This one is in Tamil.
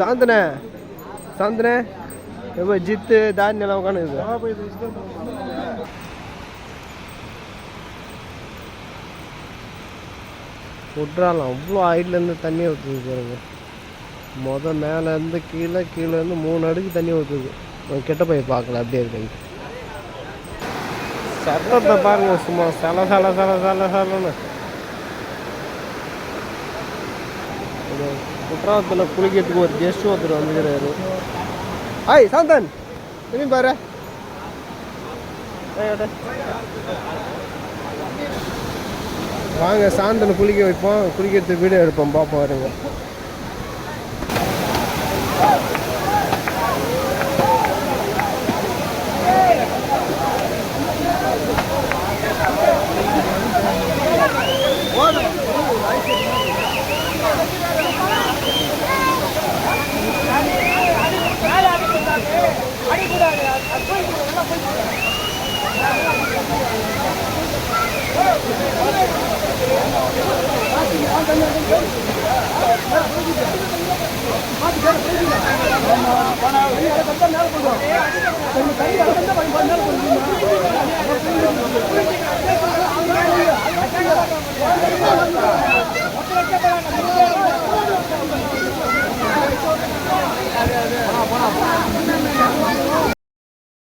சாந்தன சாந்தன. எப்போ ஜித்து தாடி எல்லாம் விட்றாலாம் அவ்வளோ ஹைட்லேருந்து தண்ணி ஊற்றுது பாருங்க. மொதல் மேலேருந்து கீழே கீழேருந்து மூணு அடுக்கு தண்ணி ஊற்றுது கெட்ட போய் பார்க்கல அப்படியே இருக்கு. சட்டத்தை பாருங்க சும்மா சல சல சல சல சலன்னு. இது குற்றாலத்தில் குளிக்கிறதுக்கு ஒரு கெஸ்ட் ஒருத்தர் வந்துக்கிறாரு ஹாய் சாந்தன். திரும்பி பாரு. வாங்க சாந்தனை குளிக்க வைப்போம். குளிக்கிறதுக்கு வீடியோ எடுப்போம். பார்ப்போம் வருங்க போனா மேலே போடுவோம்